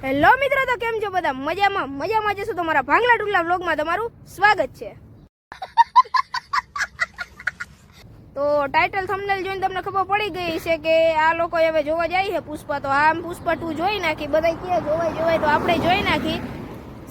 Hello મિત્રો, તો કેમ છો બધા? મજામાં મજામાં જશો મારા ભાંગલા ટુકલા વ્લોગમાં તમારું સ્વાગત છે. તો ટાઇટલ થંબનેલ જોઈને તમને ખબર પડી ગઈ છે કે આ લોકો હવે જોવા જાય છે પુષ્પા. તો આમ પુષ્પા ટુ જોઈ નાખી બધા ક્યાં જોવાય જોવાય, તો આપણે જોઈ નાખી.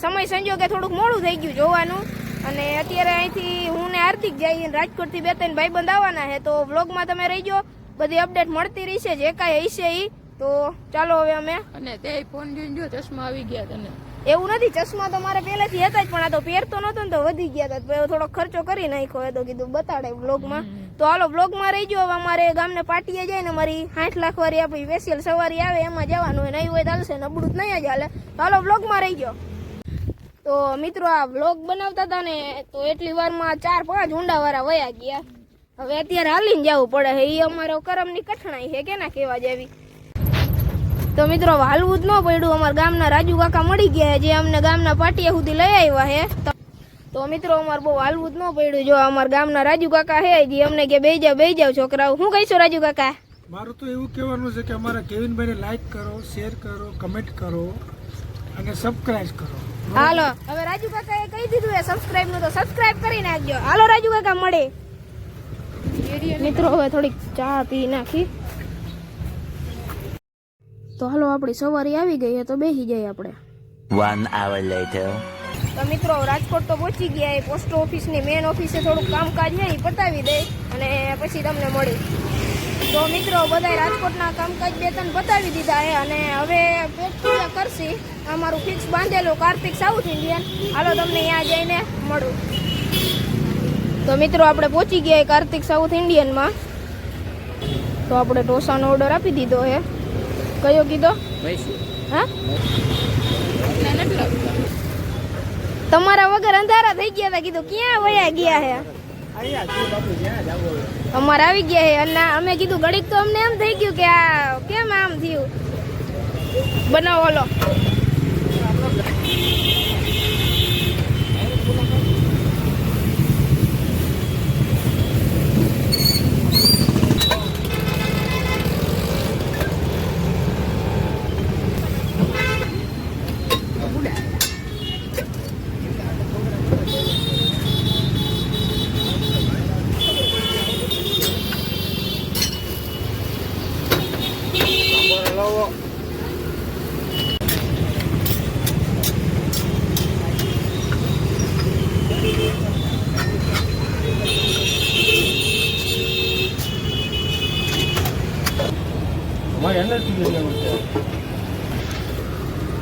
સમય સંજોગે થોડુંક મોડું થઈ ગયું જોવાનું. અને અત્યારે અહીંથી હું ને આર્થિક જઈ રાજકોટથી બે ત્રણ ભાઈબંધ આવવાના છે. તો વ્લોગમાં તમે રહીજો, બધી અપડેટ મળતી રહેશે, જે કાંઈ હશે એ તો ચાલો હવે અમે. અને તે ફોન જોઈને જો ચશ્મા આવી ગયા તને એવું નથી ચશ્મા તો મારે પહેલેથી હતા જ પણ આ તો પહેરતો નતો ને તો વધી ગયા હતા. થોડો ખર્ચો કરી નાખ્યો એ તો કીધું બતાડે વ્લોગમાં તો હાલો બ્લોગમાં રહી ગયો. હવે અમારે ગામને પાટીએ જાય ને મારી આઠ લાખ વાળી આપણી સ્પેશિયલ સવારી આવે એમાં જવાનું હોય નહીં હોય તો હાલશે નબળું જ નહીં જ હાલે. તો હાલો બ્લોગમાં રહી ગયો. તો મિત્રો આ વ્લોગ બનાવતા હતા ને તો એટલી વારમાં ચાર પાંચ ઊંડાવાળા વયા ગયા. હવે અત્યારે હાલીને જવું પડે. એ અમારો કરમની કઠણાઈ છે કે ના કહેવા જેવી. તો મિત્રો હાલવું જ ન પડ્યું. અમારા ગામના રાજુ કાકા મળી ગયા જે અમને ગામના પાટિયા સુધી લઈ આવ્યા હે તો- તો મિત્રો અમારે બહુ હાલવું જ ન પડ્યું. જો અમારા ગામના રાજુ કાકા હે જે અમને કે બે જાવ બે જાવ છોકરાઓ. શું કહીશું રાજુ કાકા? મારું તો એવું કહેવાનું છે કે અમારા કેવિનભાઈને લાઈક કરો શેર કરો કમેન્ટ કરો અને સબસ્ક્રાઇબ કરો. હાલો હવે રાજુ કાકા એ કહી દીધું એ સબસ્ક્રાઇબનું તો સબસ્ક્રાઇબ કરી નાખજો. હાલો રાજુ કાકા મળે. મિત્રો હવે થોડીક ચા પી નાખી. તો હાલો આપણી સવારી આવી ગઈ તો બેસી જાય આપણે. વન આવર લેટર તો મિત્રો રાજકોટ તો પહોંચી ગયા એ પોસ્ટ ઓફિસની મેન ઓફિસે થોડુંક કામકાજ છે એ પતાવી દે અને પછી તમને મળી. તો મિત્રો બધા રાજકોટના કામકાજ બે ત્રણ પતાવી દીધા છે અને હવે પેટ પૂજા કરશી. અમારું ફિક્સ બાંધેલું કાર્તિક સાઉથ ઇન્ડિયન હાલો તમને ત્યાં જઈને મળું. તો મિત્રો આપણે પહોંચી ગયા કાર્તિક સાઉથ ઇન્ડિયનમાં તો આપણે ઢોસાનો ઓર્ડર આપી દીધો છે. કયો કીધો? હા? તમારા વગર અંધારા થઈ ગયા હતા કીધું ક્યાં વયા ગયા હે? અમારે આવી ગયા હે અને અમે કીધું ઘડીક તો અમને એમ થઈ ગયું કે આ કેમ આમ થયું? બનાવો ઓલો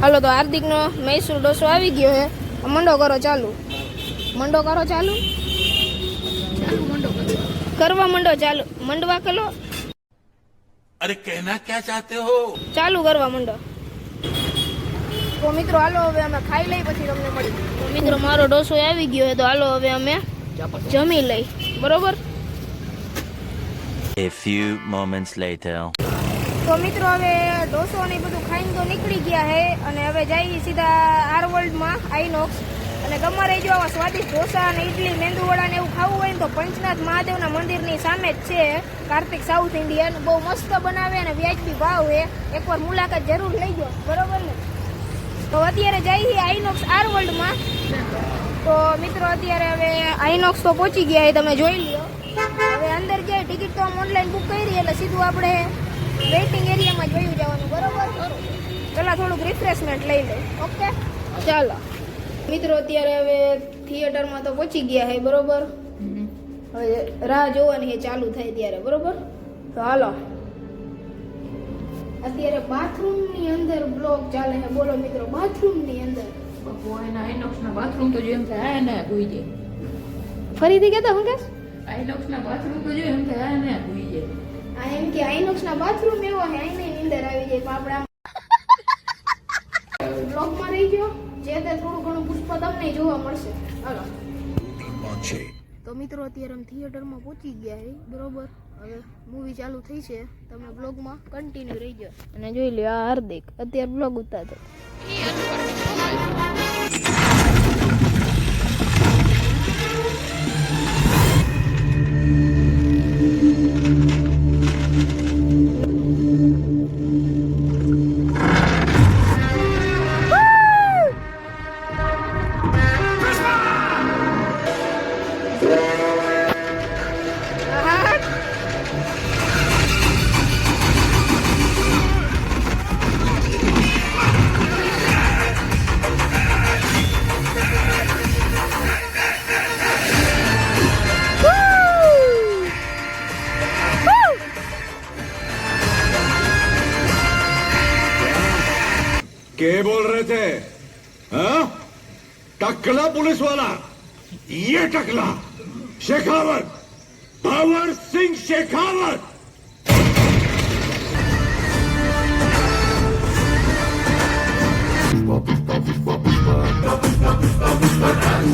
હલો તો હાર્દિકનો મૈસુર ડોસો આવી ગયો છે મંડો કરો ચાલુ. મંડો કરો ચાલુ. કરવા મંડો ચાલુ. મંડવા કરો. અરે કહેના ક્યાં ચાહતે હો? ચાલુ કરવા મંડો. તો મિત્રો હાલો હવે અમે ખાઈ લઈ પછી તમને મળી. મિત્રો મારો ડોસો આવી ગયો છે તો હાલો હવે અમે જમી લઈ. બરોબર? A few moments later. તો મિત્રો હવે ઢોસો ને બધું ખાઈને તો નીકળી ગયા છે અને હવે જઈએ સીધા આર વર્લ્ડમાં આઈનોક્સ. અને ગમારે જો આવા સ્વાદિષ્ટ ઢોસા અને ઇડલી મેંદુવડા ને એવું ખાવું હોય ને તો પંચનાથ મહાદેવના મંદિરની સામે જ છે કાર્તિક સાઉથ ઇન્ડિયન બહુ મસ્ત બનાવે અને વ્યાજબી ભાવ એ એકવાર મુલાકાત જરૂર લઈ ગયો બરોબર ને? તો અત્યારે જઈએ આઈનોક્સ આર વર્લ્ડમાં તો મિત્રો અત્યારે હવે આઈનોક્સ તો પહોંચી ગયા છે તમે જોઈ લ્યો. હવે અંદર જે ટિકિટ તો આમ ઓનલાઈન બુક કરી, એટલે સીધું આપણે વેઇટિંગ એરિયામાં જોયું જવાનું બરોબર? પેલા થોડુંક રિફ્રેશમેન્ટ લઈ લે ઓકે? ચાલો. મિત્રો અત્યારે હવે થિયેટરમાં તો પહોંચી ગયા હે બરોબર? હવે રાહ જોવાની એ ચાલુ થાય ત્યારે બરોબર? તો હાલો. અત્યારે બાથરૂમની અંદર બ્લોક ચાલે છે બોલો મિત્રો બાથરૂમની અંદર. બાપુ એના આઈનોક્સના બાથરૂમ તો જો થાય ને ભૂઈ જાય. ફરીથી કહેતા હું કે આઈનોક્સના બાથરૂમ તો જેમ એમ થાય ને ભૂઈ જાય. આ એમ કે આઈનોક્સના બાથરૂમ એવો છે આઈને અંદર આવી જાય પણ આપણે બ્લોકમાં રહી ગયો જે તે થોડું ઘણું પુષ્પ તમને જોવા મળશે. હાલો. તો મિત્રો અત્યારે અમે થિયેટરમાં પહોંચી ગયા છે બરોબર? હવે મૂવી ચાલુ થઈ છે તમે બ્લોગમાં કન્ટિન્યુ રહી ગયો અને જોઈ લ્યો આ હાર્દિક અત્યારે બ્લોગ ઉતારતો टकला पुलिस वाला ये टकला शेखावत भंवर सिंह शेखावत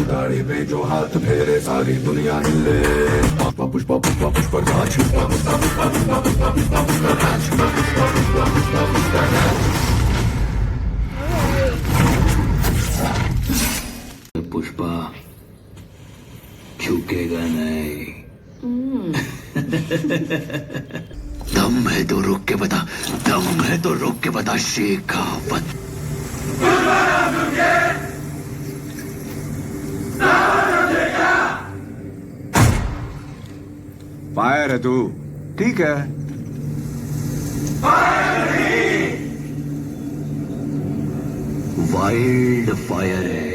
गाड़ी पे जो हाथ फेरे सारी दुनिया हिले पुष्पा पुष्पा पुष्पा पुष्पा राज पुष्पा दम है तो रोक के बता दम है तो रोक के बता शेखावत। फायर है तू। ठीक है। वाइल्ड फायर है।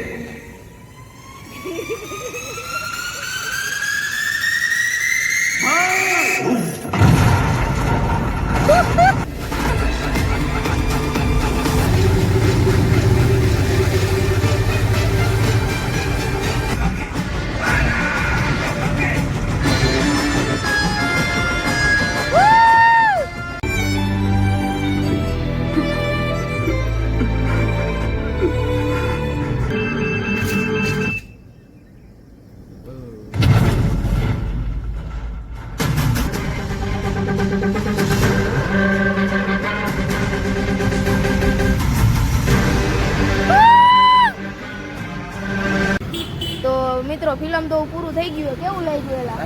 થઈ ગયું. કેવું લાગ્યું એલા?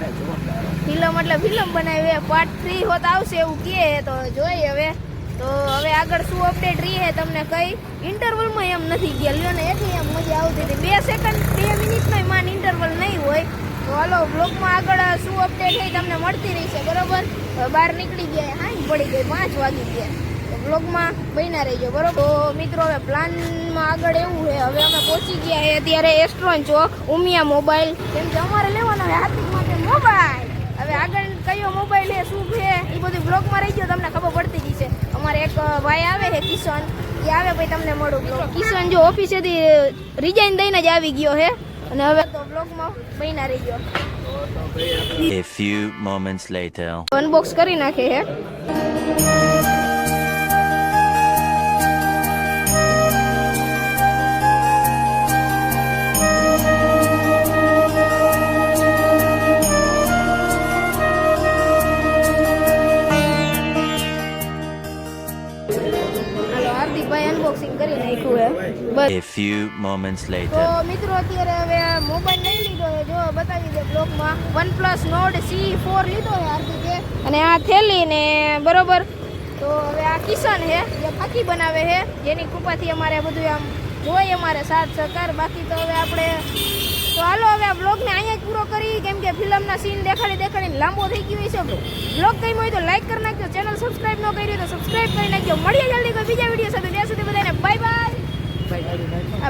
ફિલ્મ એટલે ફિલ્મ બનાવી પાર્ટ થ્રી હોત આવશે એવું કહે તો જોઈએ હવે. તો હવે આગળ શું અપડેટ રહીએ તમને કઈ? ઇન્ટરવલમાં એમ નથી ગયા, લ્યો ને એટલી એમ મજા આવતી હતી. બે સેકન્ડ બે મિનિટનો માન ઇન્ટરવલ નહીં હોય. તો હાલો બ્લોગમાં આગળ શું અપડેટ થઈ તમને મળતી રહેશે બરોબર? બહાર નીકળી ગયા હાઈ પડી ગઈ, પાંચ વાગી ગયા. બ્લોગમાં બન્યા રહેજો બરોબર? તો મિત્રો હવે પ્લાનમાં આગળ એવું છે. હવે અમે પહોંચી ગયા છે અત્યારે એસ્ટ્રોન ચોક ઉમિયા મોબાઈલ કેમ કે અમારે લેવાનો હવે હાર્દિક માટે મોબાઈલ હવે આગળ કયો મોબાઈલ છે શું છે એ બધું બ્લોગમાં રહી ગયો તમને ખબર પડતી જ છે અમારે એક ભાઈ આવે છે કિશન. એ આવે પછી તમને મળું કિશન જો ઓફિસેથી રિઝાઇન દઈને જ આવી ગયો છે. અને હવે તો બ્લોગમાં બન્યા રહી ગયો A few moments later. Unbox કરી નાખે છે. છે બસ. A few moments તો મિત્રો અત્યારે હવે મોબાઈલ લઈ લીધો છે. જો બતાવી દે બ્લોગમાં. નોટ સી ફોર લીધો છે હાર્દિકે. અને આ થેલી ને બરોબર. તો હવે આ કિશન છે જે પાકી બનાવે છે. જેની કૃપાથી અમારે બધું આમ જોઈએ અમારે સાથ સહકાર. બાકી તો હવે આપણે તો હાલો હવે આ બ્લોગને અહીંયા જ પૂરો કરી. કેમ કે ફિલ્મના સીન દેખાડી દેખાડીને લાંબો થઈ ગયો છે બ્લોગ ગમ્યો હોય તો લાઈક કરી નાખજો. ચેનલ સબસ્ક્રાઈબ ન કરી હોય તો સબસ્ક્રાઇબ કરી નાખજો. મળીએ જલ્દી કોઈ બીજા વીડિયો સાથે. ત્યાં સુધી બધાને બાય બાય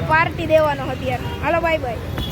પાર્ટી દેવાનો અત્યારે હાલો બાય બાય